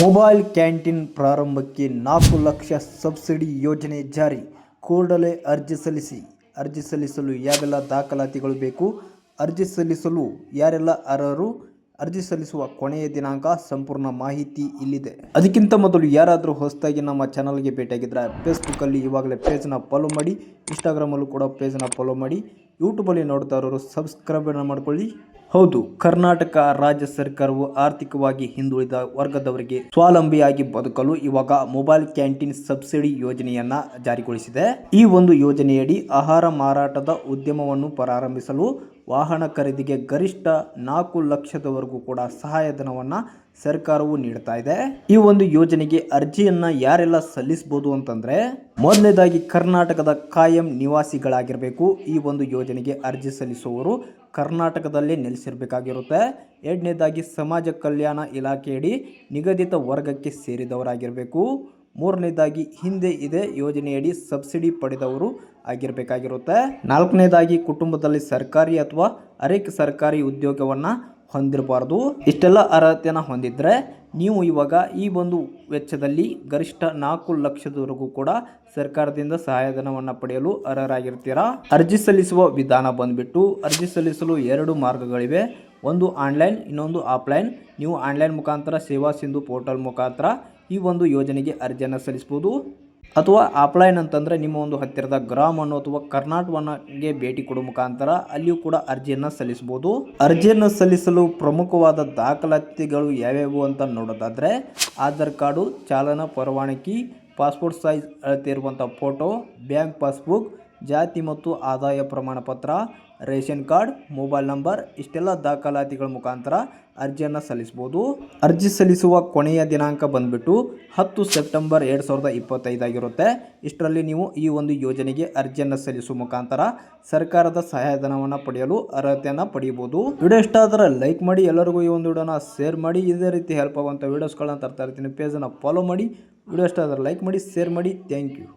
Mobile canteen ಪ್ರಾರಂಭಕ್ಕೆ ನಾಲ್ಕು lakh subsidy ಯೋಜನೆ ಜಾರಿ. ಕೂಡಲೇ ಅರ್ಜಿ ಸಲ್ಲಿಸಿ. ಅರ್ಜಿ ಸಲ್ಲಿಸಲು ಯಾವೆಲ್ಲ ದಾಖಲಾತಿಗಳು ಬೇಕು? ಅರ್ಜಿ ಸಲ್ಲಿಸಲು ಯಾರೆಲ್ಲ ಅರ್ಹರು? ಅರ್ಜಿ ಸಲ್ಲಿಸುವ ಕೊನೆಯ ದಿನಾಂಕ ಸಂಪೂರ್ಣ ಮಾಹಿತಿ ಇಲ್ಲಿದೆ. ಅದಕ್ಕಿಂತ ಮೊದಲು ಯಾರಾದರೂ ಹೊಸದಾಗಿ ನಮ್ಮ ಚಾನಲ್ಗೆ ಭೇಟಿಯಾಗಿದ್ದರೆ ಫೇಸ್ಬುಕ್ಕಲ್ಲಿ ಇವಾಗಲೇ ಪೇಜ್ನ ಫಾಲೋ ಮಾಡಿ, ಇನ್ಸ್ಟಾಗ್ರಾಮಲ್ಲೂ ಕೂಡ ಪೇಜ್ನ ಫಾಲೋ ಮಾಡಿ. ಯೂಟ್ಯೂಬಲ್ಲಿ ನೋಡ್ತಾ ಇರೋರು ಸಬ್ಸ್ಕ್ರೈಬನ್ನು ಮಾಡ್ಕೊಳ್ಳಿ. ಹೌದು, ಕರ್ನಾಟಕ ರಾಜ್ಯ ಸರ್ಕಾರವು ಆರ್ಥಿಕವಾಗಿ ಹಿಂದುಳಿದ ವರ್ಗದವರಿಗೆ ಸ್ವಾವಲಂಬಿಯಾಗಿ ಬದುಕಲು ಇವಾಗ ಮೊಬೈಲ್ ಕ್ಯಾಂಟೀನ್ ಸಬ್ಸಿಡಿ ಯೋಜನೆಯನ್ನ ಜಾರಿಗೊಳಿಸಿದೆ. ಈ ಒಂದು ಯೋಜನೆಯಡಿ ಆಹಾರ ಮಾರಾಟದ ಉದ್ಯಮವನ್ನು ಪ್ರಾರಂಭಿಸಲು ವಾಹನ ಖರೀದಿಗೆ ಗರಿಷ್ಠ ನಾಲ್ಕು ಲಕ್ಷದವರೆಗೂ ಕೂಡ ಸಹಾಯಧನವನ್ನು ಸರ್ಕಾರವು ನೀಡ್ತಾ ಇದೆ. ಈ ಒಂದು ಯೋಜನೆಗೆ ಅರ್ಜಿಯನ್ನ ಯಾರೆಲ್ಲ ಸಲ್ಲಿಸಬಹುದು ಅಂತಂದ್ರೆ ಮೊದಲನೇದಾಗಿ ಕರ್ನಾಟಕದ ಕಾಯಂ ನಿವಾಸಿಗಳಾಗಿರಬೇಕು. ಈ ಒಂದು ಯೋಜನೆಗೆ ಅರ್ಜಿ ಸಲ್ಲಿಸುವವರು ಕರ್ನಾಟಕದಲ್ಲೇ ನೆಲೆಸಿರಬೇಕಾಗಿರುತ್ತೆ. ಎರಡನೇದಾಗಿ ಸಮಾಜ ಕಲ್ಯಾಣ ಇಲಾಖೆಯಡಿ ನಿಗದಿತ ವರ್ಗಕ್ಕೆ ಸೇರಿದವರಾಗಿರಬೇಕು. ಮೂರನೇದಾಗಿ ಹಿಂದೆ ಇದೇ ಯೋಜನೆಯಡಿ ಸಬ್ಸಿಡಿ ಪಡೆದವರು ಆಗಿರಬೇಕಾಗಿರುತ್ತೆ. ನಾಲ್ಕನೇದಾಗಿ ಕುಟುಂಬದಲ್ಲಿ ಸರ್ಕಾರಿ ಅಥವಾ ಅರೆಕ್ ಸರ್ಕಾರಿ ಉದ್ಯೋಗವನ್ನು ಹೊಂದಿರಬಾರ್ದು. ಇಷ್ಟೆಲ್ಲ ಅರ್ಹತೆಯನ್ನು ಹೊಂದಿದ್ರೆ ನೀವು ಇವಾಗ ಈ ಒಂದು ವೆಚ್ಚದಲ್ಲಿ ಗರಿಷ್ಠ ನಾಲ್ಕು ಲಕ್ಷದವರೆಗೂ ಕೂಡ ಸರ್ಕಾರದಿಂದ ಸಹಾಯಧನವನ್ನು ಪಡೆಯಲು ಅರ್ಹರಾಗಿರ್ತೀರಾ? ಅರ್ಜಿ ಸಲ್ಲಿಸುವ ವಿಧಾನ ಬಂದ್ಬಿಟ್ಟು ಅರ್ಜಿ ಸಲ್ಲಿಸಲು ಎರಡು ಮಾರ್ಗಗಳಿವೆ. ಒಂದು ಆನ್ಲೈನ್, ಇನ್ನೊಂದು ಆಫ್ಲೈನ್. ನೀವು ಆನ್ಲೈನ್ ಮುಖಾಂತರ ಸೇವಾ ಸಿಂಧು ಪೋರ್ಟಲ್ ಮುಖಾಂತರ ಈ ಒಂದು ಯೋಜನೆಗೆ ಅರ್ಜಿಯನ್ನು ಸಲ್ಲಿಸ್ಬೋದು. ಅಥವಾ ಆಫ್ಲೈನ್ ಅಂತಂದರೆ ನಿಮ್ಮ ಒಂದು ಹತ್ತಿರದ ಗ್ರಾಮವನ್ನು ಅಥವಾ ಕರ್ನಾಟಕವನ್ನಿಗೆ ಭೇಟಿ ಕೊಡುವ ಮುಖಾಂತರ ಅಲ್ಲಿಯೂ ಕೂಡ ಅರ್ಜಿಯನ್ನು ಸಲ್ಲಿಸಬಹುದು ಅರ್ಜಿಯನ್ನು ಸಲ್ಲಿಸಲು ಪ್ರಮುಖವಾದ ದಾಖಲಾತಿಗಳು ಯಾವ್ಯಾವು ಅಂತ ನೋಡೋದಾದರೆ ಆಧಾರ್ ಕಾರ್ಡು, ಚಾಲನಾ ಪರವಾನಗಿ, ಪಾಸ್ಪೋರ್ಟ್ ಸೈಜ್ ಅಳತೆ ಇರುವಂಥ ಫೋಟೋ ಬ್ಯಾಂಕ್ ಪಾಸ್ಬುಕ್ ಜಾತಿ ಮತ್ತು ಆದಾಯ ಪ್ರಮಾಣ ಪತ್ರ, ರೇಷನ್ ಕಾರ್ಡ್, ಮೊಬೈಲ್ ನಂಬರ್, ಇಷ್ಟೆಲ್ಲ ದಾಖಲಾತಿಗಳ ಮುಖಾಂತರ ಅರ್ಜಿಯನ್ನು ಸಲ್ಲಿಸ್ಬೋದು. ಅರ್ಜಿ ಸಲ್ಲಿಸುವ ಕೊನೆಯ ದಿನಾಂಕ ಬಂದ್ಬಿಟ್ಟು ಹತ್ತು ಸೆಪ್ಟೆಂಬರ್ ಎರಡು ಸಾವಿರದ ಇಪ್ಪತ್ತೈದಾಗಿರುತ್ತೆ ಇಷ್ಟರಲ್ಲಿ ನೀವು ಈ ಒಂದು ಯೋಜನೆಗೆ ಅರ್ಜಿಯನ್ನು ಸಲ್ಲಿಸುವ ಮುಖಾಂತರ ಸರ್ಕಾರದ ಸಹಾಯಧನವನ್ನು ಪಡೆಯಲು ಅರ್ಹತೆಯನ್ನು ಪಡೆಯಬಹುದು ವಿಡಿಯೋ ಇಷ್ಟ ಆದರೆ ಲೈಕ್ ಮಾಡಿ, ಎಲ್ಲರಿಗೂ ಈ ಒಂದು ವಿಡಿಯೋನ ಶೇರ್ ಮಾಡಿ, ಇದೇ ರೀತಿ ಹೆಲ್ಪ್ ಆಗುವಂಥ ವೀಡಿಯೋಸ್ಗಳನ್ನ ತರ್ತಾ ಇರ್ತೀನಿ. ಪೇಜನ್ನು ಫಾಲೋ ಮಾಡಿ, ವಿಡಿಯೋ ಇಷ್ಟ ಆದರೆ ಲೈಕ್ ಮಾಡಿ ಶೇರ್ ಮಾಡಿ. Thank you